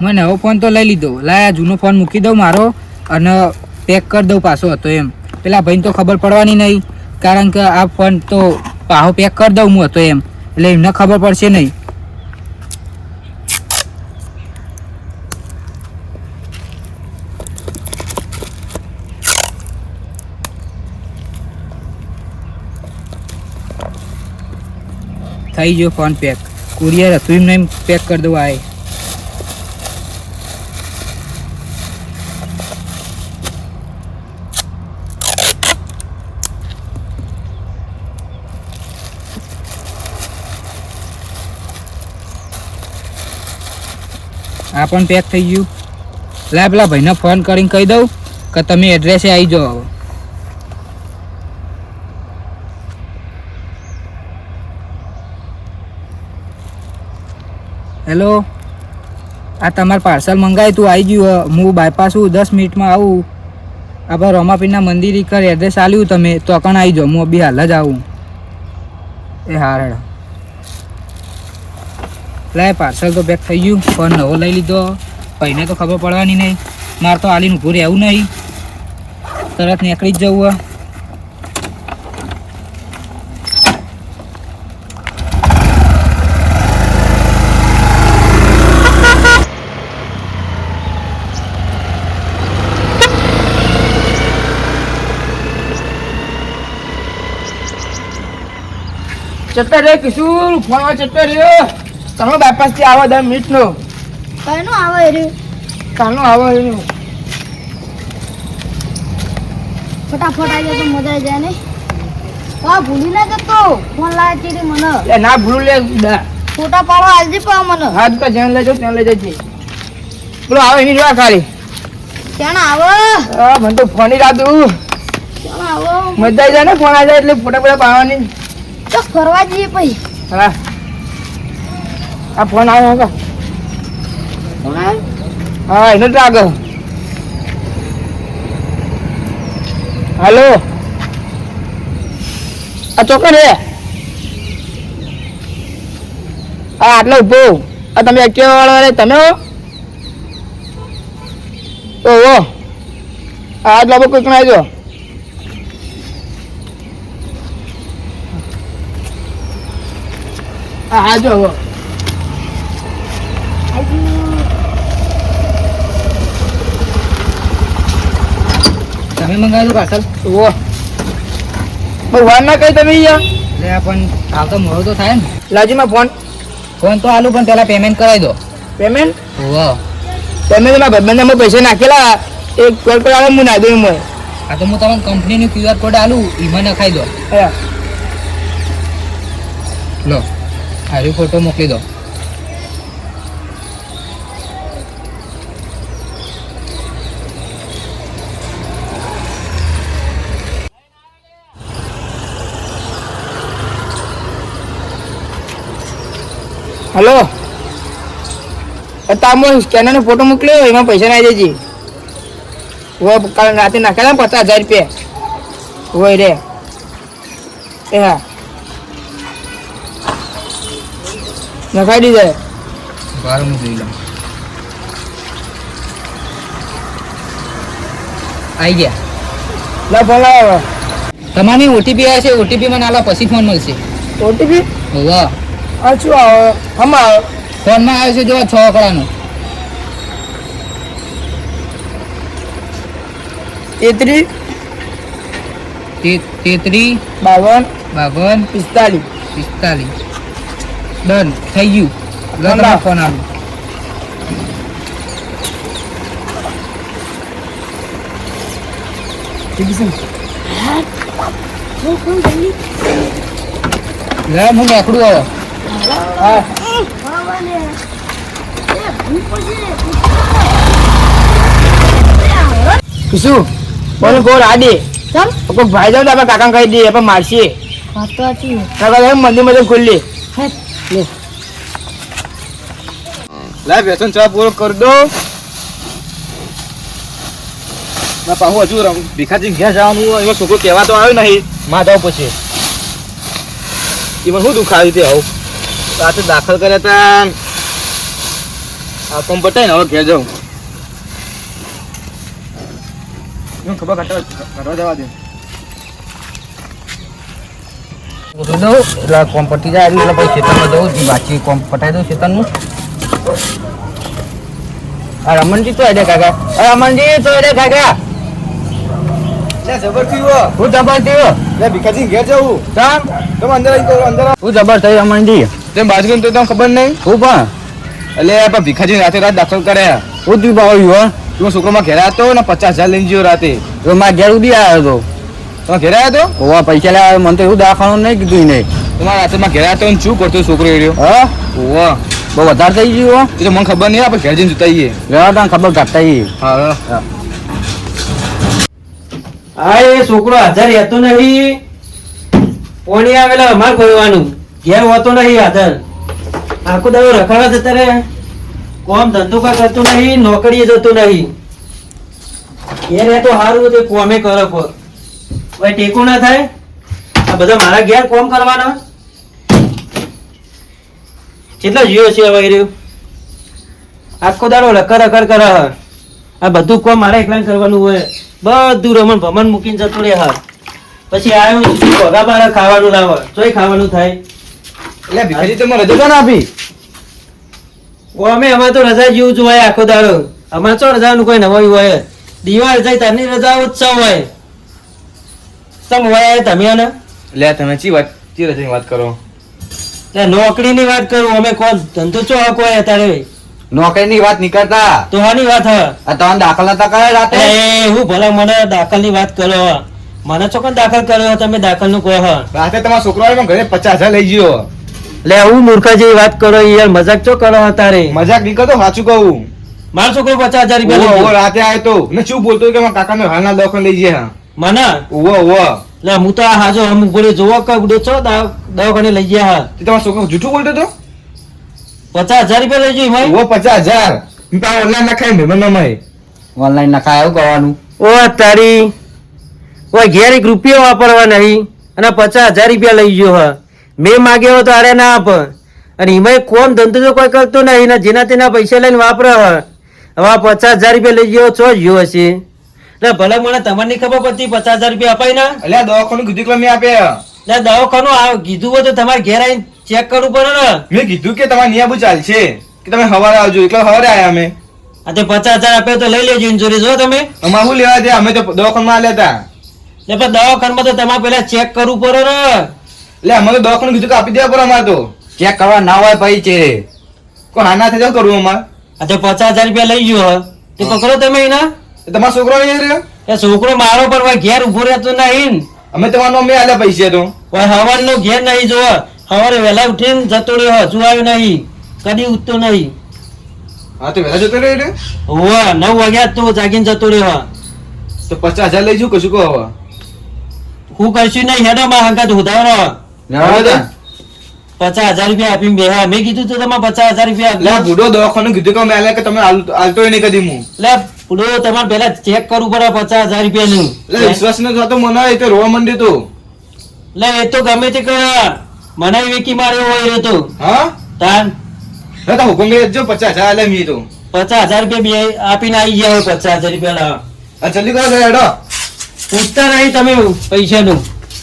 મેં નવો ફોન તો લઈ લીધો. લાયા જૂનો ફોન મૂકી દઉં મારો અને પેક કરી દઉં પાછો હતો એમ. પેલા ભાઈને તો ખબર પડવાની નહીં, કારણ કે આ ફોન તો પાહો પેક કરી દઉં હું હતો એમ. એટલે એમને ખબર પડશે નહીં. થઈ ગયો ફોન પેક કુરિયર હતું એમને એમ પેક કરી દઉં આ આ પણ પેક થઈ ગયું. લા પેલા ભાઈને ફોન કરીને કહી દઉં કે તમે એડ્રેસે આવી જાઓ હેલો આ તમારે પાર્સલ મંગાવ્યું તું આવી ગયું હું. બાયપાસ હું દસ મિનિટમાં આવું. આપણે રોમાપીના મંદિર કર એડ્રેસ આલ્યું તમે, તો કણ આવી જાઓ. હું બી હાલ જ આવું. એ હેડો લાય પાર્સલ તો બેક થઈ ગયું. ફોન નવો લઈ લીધો. ભાઈને તો ખબર પડવાની નહીં. મારે તો આલીને ઊભું રહેવું નહીં. તરત નીકળી જ જવું ચત્તર રે, કિશોર ફોન ચત્તર રહ્યો તમે બાયપાસથી આવો દસ મિનિટ નો કાનો આવો રે કાનો આવો એનું ફટાફટ આવી તો મજા આવી જાય ને. વા ભૂલી ના જતો. ફોન લાવે છે મને. એ ના ભૂલું લે ફોટા પાડવા આલજે પા મને. હાથ કા જેન લેજો તેન લઈ જજે બોલો આવે એની જોવા ખાલી. ક્યાં આવો? આ મને તો ફોન ઈ આતું ક્યાં આવો? મજા આવી જાય ને ફોન આવી જાય એટલે ફોટા ફોટા પાડવાની. તો ફરવા જઈએ પછી. હા. આ ફોન આવ્યો હતો. હા એનો જ આગળ. હાલો. આ ચોકન રે હા આટલો ઊભો આ તમે એક્ટિવા વાળા રે તમે હો? ઓહો. આ આટલો કોઈ કણ આવજો હા હા જો તમે મંગાવ્યું પાર્સલ. ઓહો. ભગવાન ના કઈ તમે યાર પણ હાલ તો મોડો તો થાય ને. લાજીમાં ફોન. ફોન તો આલું પણ પેલા પેમેન્ટ કરાવી દો. પેમેન્ટ હોવ તમે તમારા ભાઈબંધ અમે પૈસા નાખેલા. એક કોલ પર આવે હું દઉં એમાં આ તો હું તમને કંપનીનું ક્યુઆર કોડ આલું એમાં નખાઈ દો. લો હારી ફોટો મોકલી દો. હલો. તામો સ્કેનરનો ફોટો મોકલ્યો એમાં પૈસા નાખી દેજે. વો કાલે રાતે નાખેલા ને પચાસ હજાર રૂપિયા. હોય રે. એ હા. નખાઈ દીધે. બાર મૂકી આવી ગયા. લા લાવો તમારી ઓટીપી આવે છે ઓટીપી મને આલા પછી ફોન મળશે. ઓટીપી? હોવ. આ શું આવે આવે ફોનમાં આવે છે જો છ તેત્રીસ તેત્રી તેત્રીસ બાવન બાવન પિસ્તાલીસ. પિસ્તાલીસ. ડન થઈ ગયું. ગણ ફોન. ફોન લે હું નીકળું હવે. હા લે શું બોલો ગોળ આડી ચમ કોઈ ભાઈ જાવ તો આપણે કાકા કહી દઈએ આપણે મારશીએ વાત તો સાચી કાકા મંદિર મંદિર ખુલ્લી લે. લાય વ્યસન ચા પૂરો કર દો. ના પાહુ હજુ રમ ભીખાજી ઘેર જવાનું એવો છોકરો કહેવા તો આવ્યો નહીં. માં જાવ પછી. એમાં શું દુખાવ્યું તે આવું રાતે દાખલ કર્યા હતા. આ કોમ પતાય ને હવે ઘેર જાઉં. ખબર કાઢવા જવા દે. દઉં એટલે કોમ પતી જાય એટલે પછી ખેતરમાં જવું બાકી કોમ પટાઈ દઉં ખેતરનું. આ રમણજી તો અડે કાકા. આ રમણજી તો અડે કાકા. લે જબર થયું હું? જબર થયો ભીખાજી ઘેર જાઉં ચામ તમે અંદર આવી તો અંદર હું જબર થઈ રમણજી તે બાજુ તો તમને ખબર નહીં? હું પણ. એટલે પણ ભીખાજી રાતે રાત દાખલ કર્યા. હું તું પાવ્યું તું છોકરોમાં ઘેર હતો ને પચાસ હજાર લઈને ગયો રાતે. તો મારા ઘેર ઉડી આવ્યો હતો તમે ઘેર આવ્યો હતો ઓવા પૈસા મને તો એવું દાખવાનું નહીં કીધું નહીં તમારા રાતે ઘેર આવ્યો ને શું કરતો છોકરો એર્યો હા? ઓવા બહુ વધારે થઈ ગયું એ તો મને ખબર નહીં આપણે ઘેર જઈને જોતા આવીએ ખબર ઘટતા ઈ હા. હા. એ છોકરો હાજર રહેતો નહીં. પોણી આવેલા અમાર ભરવાનું. ઘેર હોતો નહીં હાજર. આખો દાડો રખાવા જતા રે કોમ ધંધો કા કરતો નહીં, નોકરીએ જતો નહીં. એ એ તો સારું તે કોમે કરો પર ભાઈ ટેકો ના થાય? આ બધા મારા ઘેર કોમ કરવાના. કેટલા જીવો છે હવે રહ્યું? આખો દાડો રખડ રખડ કરે હ. આ બધું કોમ મારે એકલા કરવાનું હોય? બધું રમણ ભમણ મૂકીને જતું રહે હા પછી આવ્યો શું ભગા મારે ખાવાનું લાવે ચોય ખાવાનું થાય. એટલે ભીખાજી તમે રજા ના આપી? ઓ અમે અમાર તો રજા જેવું જ હોય આખો દાડો. અમાર તો રજાનું કોઈ નવાયું હોય? દિવાળ જાય તારની રજા ઉત્સવ હોય? સમ હોય તમે ને લે તમે ચી વાત ચી રજાની વાત કરો? ત્યાં નોકરીની વાત કરું અમે કોણ ધંધો ચો હક હોય અત્યારે? નોકરીની વાત નીકળતા તો હાની વાત હ. આ તમને દાખલ નતા કર્યા રાતે? એ હું ભલે મને દાખલની વાત કરો. મને ચોકન દાખલ કર્યો તમે દાખલનું કહો હ. રાતે તમારા છોકરો આવ્યો ઘરે પચાસ હજાર લઈ ગયો. લે હું મૂર્ખા જેવી વાત કરો યાર મજાક ચો કરો તારે મજાક નહીં કરતો સાચું કહું. મારો છોકરો પચાસ હજાર રૂપિયા લઈ ગયો. રાતે આવ્યો તો. ને શું બોલતો કે મારા કાકાને હાલના દવાખાને લઈ ગયા. મને? ઓવો ઓવો લે હું તો આ હાજો અમુક બોલે જોવો કે ઉડે છો દવાખાને લઈ ગયા હા. તમારો છોકરો જૂઠું બોલતો હતો? પચાસ હજાર રૂપિયા લઈ જઈ ભાઈ ઓવો પચાસ હજાર? તારા ઓનલાઈન નખાય ને મને મય ઓનલાઈન નખાય એવું કરવાનું? ઓ તારી. ઓ ઘેર એક રૂપિયો વાપરવા નહીં. અને પચાસ હજાર રૂપિયા લઈ ગયો હા. મેં માગ્યો તો અરે ના આપ. અને એમાં કોમ ધંધો તો કોઈ કરતો નહીં. ને જેના તેના પૈસા લઈને વાપરે હવે આ પચાસ હજાર રૂપિયા લઈ ગયો છો ગયો હશે. એટલે ભલે મને તમને ખબર પડતી પચાસ હજાર રૂપિયા અપાય ને. એટલે દવાખાનું કીધું કે મેં આપ્યા એટલે દવાખાનું આ કીધું હોય તો તમારે ઘેર આવીને ચેક કરવું પડે ને મેં કીધું કે તમારે નિયાબુ ચાલશે કે તમે સવારે આવજો એટલે સવારે આવ્યા અમે. આ તે પચાસ હજાર આપ્યો તો લઈ લેજો ઇન્સ્યોરન્સ હો તમે. અમારે શું લેવા દે અમે તો દવાખાનમાં લેતા એટલે પણ દવાખાનામાં તો તમારે પેલા ચેક કરવું પડે ને. એટલે અમે તો દવાખાનું કીધું કે આપી દેવા પડે અમારે તો. ચેક કરવા ના હોય ભાઈ છે. કોઈ હાના થઈ જાવ કરવું અમારે. આ તો પચાસ હજાર રૂપિયા લઈ ગયો તો તે પકડો તમે એના. તમારો છોકરો નહીં રહ્યો? એ છોકરો મારો પર ઘેર ઊભો રહેતો નહીં. અમે તમારો અમે આલ્યા પૈસા તો. પણ હવારનો ઘેર નહીં જોવો સવારે વહેલા ઉઠીને જતો રહ્યો હજુ આવ્યો નહીં કદી ઉઠતો નહીં. હા તો વહેલા જતો રહ્યો ને? હોવા નવ વાગ્યા તો જાગીને જતો રહ્યો. તો પચાસ હજાર લઈ જવું કશું કહો હવે. હું કરશું નહીં હેડો માં હંગાત ઉધારો. પચાસ હજાર રૂપિયા આપીને બેહા મેં કીધું તો તમે પચાસ હજાર રૂપિયા લે. બુડો દવાખાનું કીધું કે મેં કે તમે આલ- આલતો નહીં કદી હું લે બુડો તમારે પેલા ચેક કરવું પડે પચાસ હજાર રૂપિયાનું. નું વિશ્વાસ ન થતો મને એ તો રોવા મંડી તો. લે એ તો ગમે તે કરે. મને વિકી માર્યો હોય તો. હા? તાન હે તો હુકમ લે જો પચાસ હજાર મી તો. પચાસ હજાર રૂપિયા બી આપીને આવી ગયા હોય પચાસ હજાર રૂપિયા લા આ જલ્દી કરો હેડો. પૂછતા નહીં તમે પૈસાનું.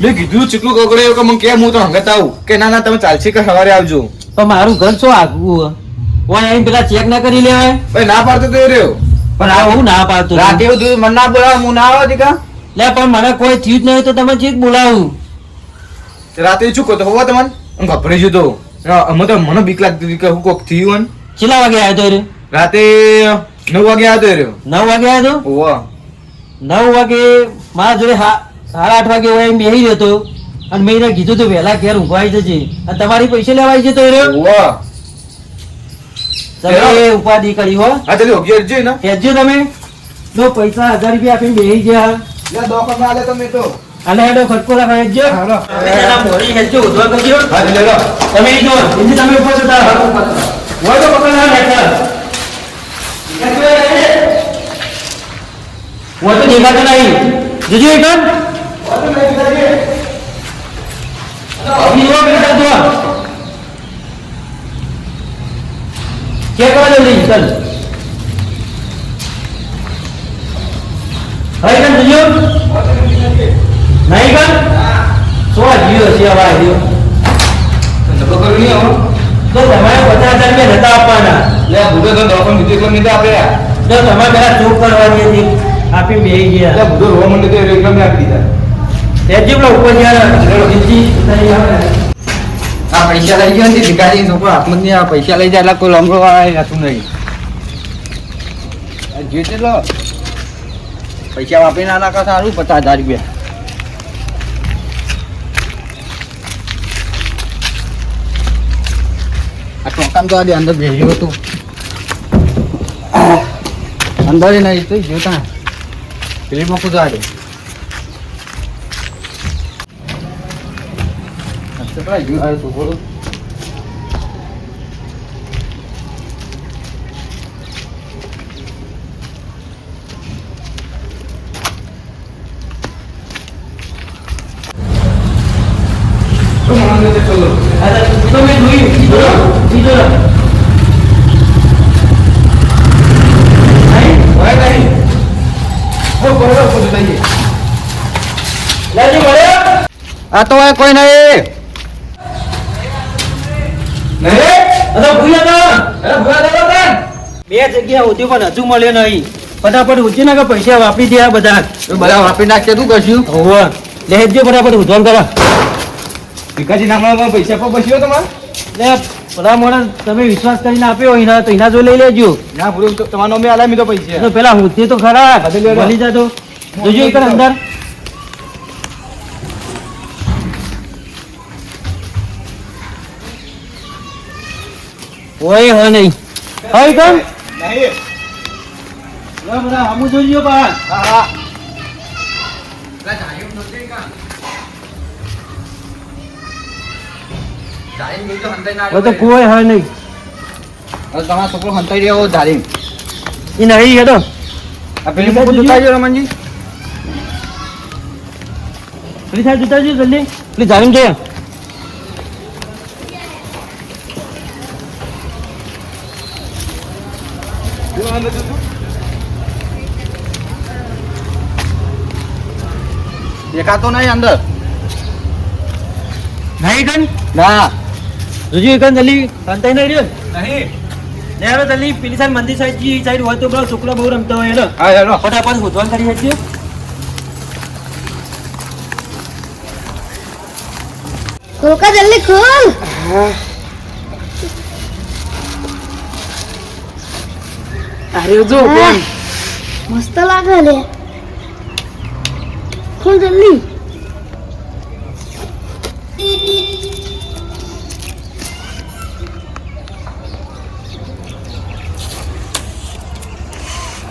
મેં કીધું ચીકલું એવું કે મને કેમ હું તો હંગત આવું. કે ના ના તમે ચાલશે કે સવારે આવજો. પણ મારું ઘર શું આગવું હોય? અહીં પેલા ચેક ના કરી લેવાય? ભાઈ ના પાડતો તો રહ્યો. પણ આ હું ના પાડતો. રાતે એવું મને ના બોલાવે હું ના આવો દીકા લે પણ મને કોઈ થયું જ નહીં તો તમે ચીક બોલાવું. રાતે શું કહો તો હોવા તમને? હું ગભરાઈ જતો અમે તો મને બીક લાગતી હતી કે હું કોક થયું હોય કેટલા વાગે આવ્યો તો એ રાતે નવ વાગે આવ્યો રહ્યો. નવ વાગે આવ્યો તો? ઓવા નવ વાગે મારા જોડે સાડા આઠ વાગે હોય એમ બેહી જતો અને મેં એને કીધું તું વહેલા ઘેર આવી જજે. અને તમારી પૈસા લેવા આવી જતો રહ્યો? ઓવા તમે ઉપાધિ કરી હો. હા ચાલી ઓગી જઈ ને. કહેજો તમે. નો પૈસા હજાર રૂપિયા આપીને બેહી ગયા. લે દવાખાનમાં આલે તમે તો. હાલો હેડો ખટકોલા ભાઈ જો. હાલો. એના મોરી હેજો ઉધો તો કયો હા લે લો. તમે જો ઇન્જિન તમે ઉપર છો તાર. હાલો હોય તો પકડ ના રાખા वो तो देखाता नहीं जीजू एक बार अभी वो बेटा दो क्या करा जल्दी चल हाय कल जीजू જીઓ છે હવે નહીં હો. તો તમારે પચાસ હજાર રૂપિયા નતા આપવાના. લે આ તો બીજું એકલો નહીં તો આપે. તમારે પેલા ચોક કરવાની હતી. આપી બે ગયા. આ બુઢો રોવા માંડ્યો તો એકલો મેં આપી દીધા. તેજી પેલા ઉપર ગયા આ પૈસા લઈ ગયો ને ભિખારી છોકરો હાથમાં નહીં આ પૈસા લઈ જાય એટલે કોઈ લમડો વાળા હતું નહીં. આ જે તે લો. પૈસા વાપરીને ના નાખા સારું પચાસ હજાર રૂપિયા. આ ટોકામ તો આજે અંદર બેસ્યું હતું અંદર ય નહીં તો જોતા પેલી મૂકું તો આજે કેટલા જીવ આવે છોકરો તો મને તો ચલો. આ તો તો મેં જોયું આ તો કોઈ નહીં. બે જગ્યા હોતી પણ હજુ મળ્યો નહીં. ફટાફટ ઉઠી નાખે પૈસા વાપરી દે આ બધા. બધા વાપરી નાખશે તું કશું હોવે. લેજો ફટાફટ ઉધવાન કરો ભીખાજી નાખવાના પૈસા પણ બસ્યો તમારે? લે ભલા તમે વિશ્વાસ કરીને આપ્યો એના તો એના જો લઈ લેજો. ના પૂરું તમારો અમે આલામી તો પૈસા. તો પેલા હું તો ખરા. બધે મળી જતો જોજો. એક અંદર. ઓય હ નહીં. હોય કમ નહીં. બધા હમુ જોજો બા હા હા. તો કોઈ હ નહીં. તમારો છોકરો હંતાઈ રહ્યો ધારી એ નહીં હેડો. આ પેલી મૂકું જોતા જો રમણજી. પેલી સાહેબ જોતા જો જલ્દી. પેલી ધારીમ છે દેખાતો નહીં અંદર. નહીં કન ના. જોજો એક જલ્દી સંતાઈ નહીં રહ્યો? નહીં. ને હવે જલ્દી પેલી સાઈડ મંદિર સાઈડ જી સાઈડ હોય તો પેલા છોકરા બહુ રમતો હોય હેડો હા હેલો. ફટાફટ શોધવાન કરી શકીએ કોકા જલ્દી ખોલ. અરે જો મસ્ત લાગે લે ખોલ જલ્દી ઉધી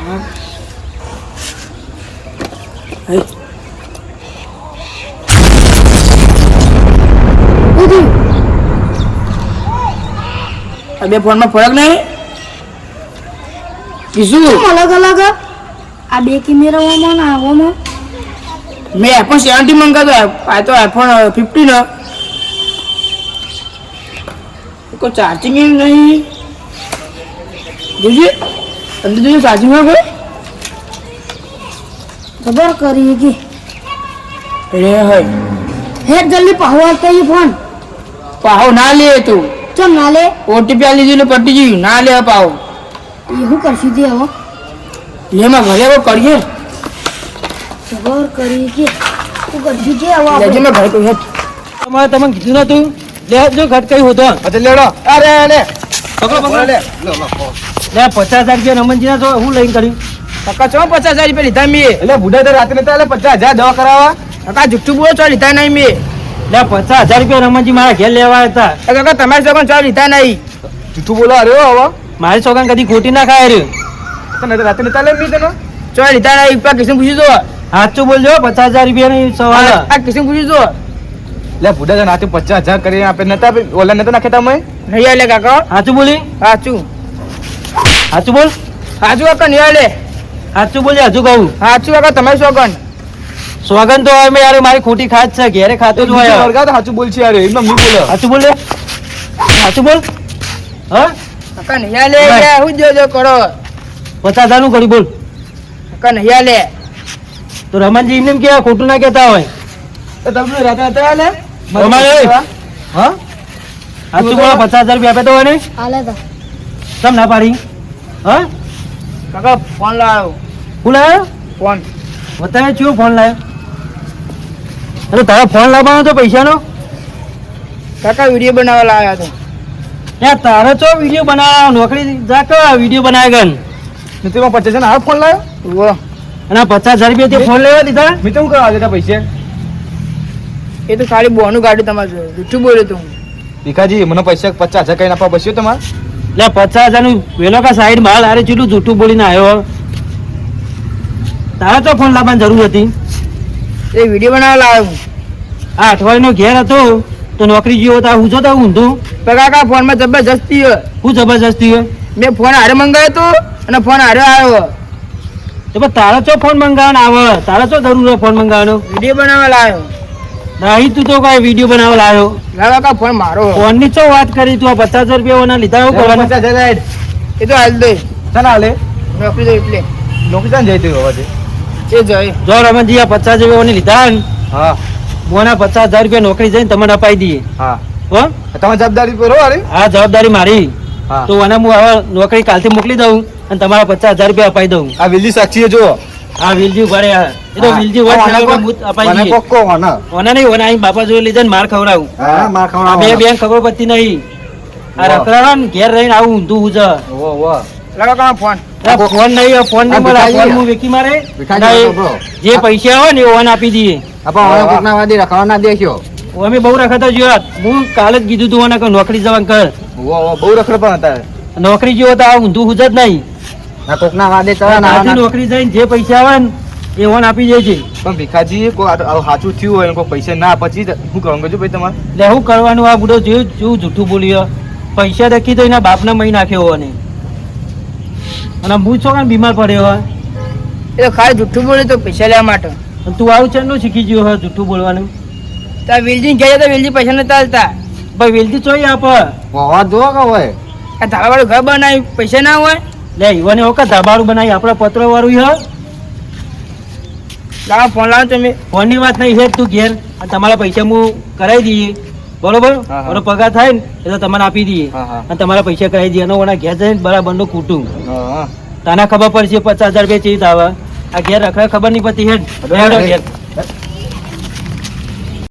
આ બે ફોનમાં ફરક નહીં? કેમ અલગ અલગ? આ બે કેમેરાઓમાં ને આવામાં મેં આઈફોન સેવન્ટી મંગાવ્યો આ તો આઈફોન ફિફ્ટી નો કોઈ ચાર્જિંગ નહીં. જોજે. અંદર જોજો ચાર્જિંગમાં કોઈ? ખબર કરી કે. રે હે હે જલ્દી પાહવા કઈ ફોન. પાહો ના લે તું. ચમ ના લે ઓટીપી આ લીધું એટલે પટી ગયું. ના લે પાહો એ શું કરશું તે હવે લેમાં ઘરે હવે કરીએ. ખબર કરી કે શું કરશું તે હવે લેજે? મેં ઘરે કહ્યું તમારે તમને કીધું નતું લે જો ઘટ કઈ હોતો અચ્છા લેડો અરે લે. પકડો પકડો. લે. લો લો લે પચાસ હજાર રૂપિયા રમણજી ના તો હું લઈને કર્યું. ટકા ચો પચાસ હજાર રૂપિયા લીધા મેં એટલે બુઢા તો રાત્રે તો એટલે પચાસ હજાર દવા કરાવવા. ટકા જુઠ્ઠું બોલો ચો લીધા નહીં મેં લે પચાસ હજાર રૂપિયા રમણજી મારા ઘેર લેવા હતા. કાકા તમારી સોગન ચા લીધા નહીં. જૂઠું બોલો અરે હવે મારી સોગન કદી ખોટી ના ખાય રહ્યું. તને તો રાતે નતા લે મી તને ચો લીધા નહીં. પા કિશન પૂછી દો સાચું બોલજો પચાસ હજાર રૂપિયાની સવાલ. આ આ કિશન પૂછી દો લે બુઢા તો રાતે પચાસ હજાર કરીને આપે. નતા ઓલા નતા નાખ્યા તમે નહીં આલે કાકા. સાચું બોલી? સાચું. સાચું બોલ? સાચું કાકા નહીં આલે. સાચું બોલી હજુ કહું. સાચું કાકા તમારી સગન. સોગન તો અમે યાર મારી ખોટી ખાત છે ઘેરે ખાતું જ હોય. વર્ગા તો સાચું બોલ છે યાર એમ મી બોલો. સાચું બોલ સાચું બોલ. હા? કાકા નહીં લે. યાર, હું જો જો કરો. પચાસનું કરી બોલ. કાકા નહીં લે. તો રમણજી એમને એમ કે ખોટું ના કહેતા હોય. તો તમને રાતે હતા ને અમારે હા? સાચું બોલો પચાસ હજાર રૂપિયા આપે તો હોય ને? આલે તો. તમ ના પાડી? હા? કાકા ફોન લાવ્યો હું લાવ્યો ફોન. બતાવે છું ફોન લાવ્યો અરે તારા ફોન લાવવાનો તો પૈસાનો? કાકા વીડિયો બનાવવા લાવ્યા તો યાર તારે તો વીડિયો બનાવ નોકરી જા કે વીડિયો બનાવે ગન તેમાં પચાસ હજાર આ ફોન લાવ્યો? વો અને પચાસ હજાર રૂપિયા તે ફોન લેવા દીધા? મેં તો હું કરવા દેતા પૈસા. એ તો ખાલી બોનું ગાડી તમારે જોયું જૂઠું બોલ્યો તું. ભીખાજી મને પૈસા પચાસ હજાર કઈ આપવા બસ્યો તમારે? એટલે પચાસ હજારનું વેલો કા સાઈડ માલ અરે ચેટલું જૂઠું બોલીને આવ્યો? તારે તો ફોન લાવવાની જરૂર હતી? એ વીડિયો બનાવવા આવ્યો હું આ અઠવાડિયાનો ઘેર હતો. તો નોકરી જેવો તો હું જોતા ઊંધું? તો કાકા ફોનમાં જબરજસ્તી હોય. હું જબરજસ્તી હોય? મેં ફોન હારે મંગાવ્યો તો અને ફોન હારે આવ્યો. તો પણ તારા ચો ફોન મંગાવવાનો આવે? તારા ચો જરૂર ફોન મંગાવવાનો? વીડિયો બનાવવા લાવ્યો નહીં તું તો કઈ વીડિયો બનાવવા લાવ્યો લાવ કાકા ફોન મારો ફોનની ચો વાત કરી? તું આ પચાસ હજાર રૂપિયા ઓના લીધા એવું કરવાનું. એ તો હાલ દે. ચાલ હાલે. નોકરી તો એટલે. નોકરી ચાલ જઈ તું હવે એ જાય જો રમણજી આ પચાસ રૂપિયા ઓને લીધા ને હા. મોના પચાસ હજાર રૂપિયા નોકરી જઈને તમને અપાઈ દઈએ. હા. હો? તમારી જવાબદારી પર હો જવાબદારી મારી. તો મને હું હવે નોકરી કાલથી મોકલી દઉં અને તમારા પચાસ હજાર રૂપિયા અપાઈ દઉં. આ વિલજી સાક્ષી જો હા વિલજી ભરે આ. એ તો વિલજી હોય અપાઈ દઈએ. હું ઓના. ઓના નહીં ઓના અહીં બાપા જોડે લીધા ને માર ખવડાવું. આ બે બેન ખબર પડતી નહીં. આ. રખડાવા ને ઘેર રહીને આવું ઊંધું ઉજ ઓ ઓ લગાવ ફોન? ફોન નહીં ફોન નહીં મળે ફોન હું વેકી મારે. ના. જે પૈસા હોય ને ઓન આપી દઈએ. અમે બહુ રખાતા જોયા હું કાલે જ કીધું તું કે નોકરી જવાનું કર. બહુ રખડ પણ હતા. નોકરી જેવો તો ઊંધું હુજ જ નહીં. આજથી નોકરી જઈને જે પૈસા આવે ને એ ઓન આપી દે છે. પણ ભીખાજી સાચું થયું હોય ને કોઈ પૈસા ના પછી હું કહું ભાઈ તમારે. શું કરવાનું આ બુડો જેવું જેવું જૂઠું બોલ્યો. પૈસા દખી તો એના બાપને મહી નાખ્યો હોય ને અને હું છો કાં બીમાર પડ્યો હોય? એ તો ખાલી જૂઠું બોલે તો પૈસા લેવા માટે. અને તું આવું છે શીખી ગયો હોય જૂઠું બોલવાનું? તાર વેલજી ગયા તો વેલજી પૈસા નતા હાલતા ભાઈ વેલજી ચોઈ આપ આ ધાબાવાળું ઘર બનાવ્યું પૈસા ના હોય? લે ઈવને વખત ધાબાળું બનાવી આપણા પત્ર વાળું હ. લાવો ફોન લાવો તમે. ફોનની વાત નહીં છે તું ઘેર. તમારા પૈસા હું કરાવી દઈએ. બરોબર? હા. પગાર થાય ને એટલે તમને આપી દઈએ. અને તમારા પૈસા કરાવી દઈએ. ઓના ઘેર જઈને બરાબરનું કૂટું હા હા. તને ખબર પડશે પચાસ હજાર રૂપિયા ચીજ આવે. આ ઘેર રખડે ખબર નહીં પડતી હેડ. હેડો ઘેર.